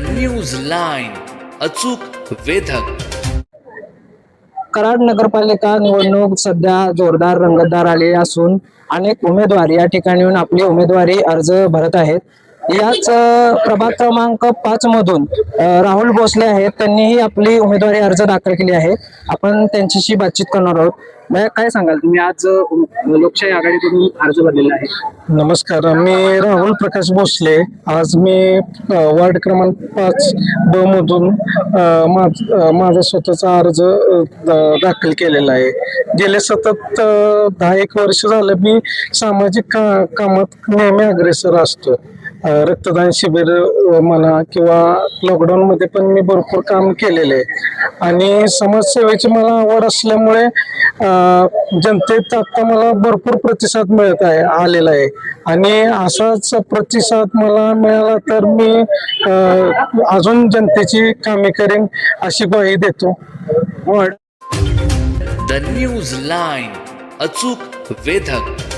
News line अचूक वेधक. कराड नगरपालिका निवडणूक सध्या जोरदार रंगतदार आलेली असून अनेक उमेदवार या ठिकाणी येऊन आपली उमेदवारी अर्ज भरत आहेत. याच प्रभाग क्रमांक पाच मधून राहुल भोसले आहेत. त्यांनीही आपली उमेदवारी अर्ज दाखल केली आहे. आपण त्यांच्याशी बातचीत करणार आहोत. मग काय सांगाल? तुम्ही आज लोकशाही आघाडीकडून अर्ज भरलेला आहे. नमस्कार. मी राहुल प्रकाश भोसले. आज मी वार्ड क्रमांक पाच ब मधून माझा स्वतःचा अर्ज द- दाखल केलेला आहे. गेले सतत दहा एक वर्ष झालं मी सामाजिक का कामात नेहमी अग्रेसर असतो रक्तदान शिबिर म्हणा किंवा लॉकडाऊन मध्ये पण मी भरपूर काम केलेले आहे. आणि समाजसेवेची मला आवड असल्यामुळे जनतेत आता मला भरपूर प्रतिसाद मिळत आहे आलेला आहे. आणि असाच प्रतिसाद मला मिळाला तर मी अजून जनतेची कामे करेन अशी ग्वाही देतो. द न्यूज लाईन अचूक वेधक.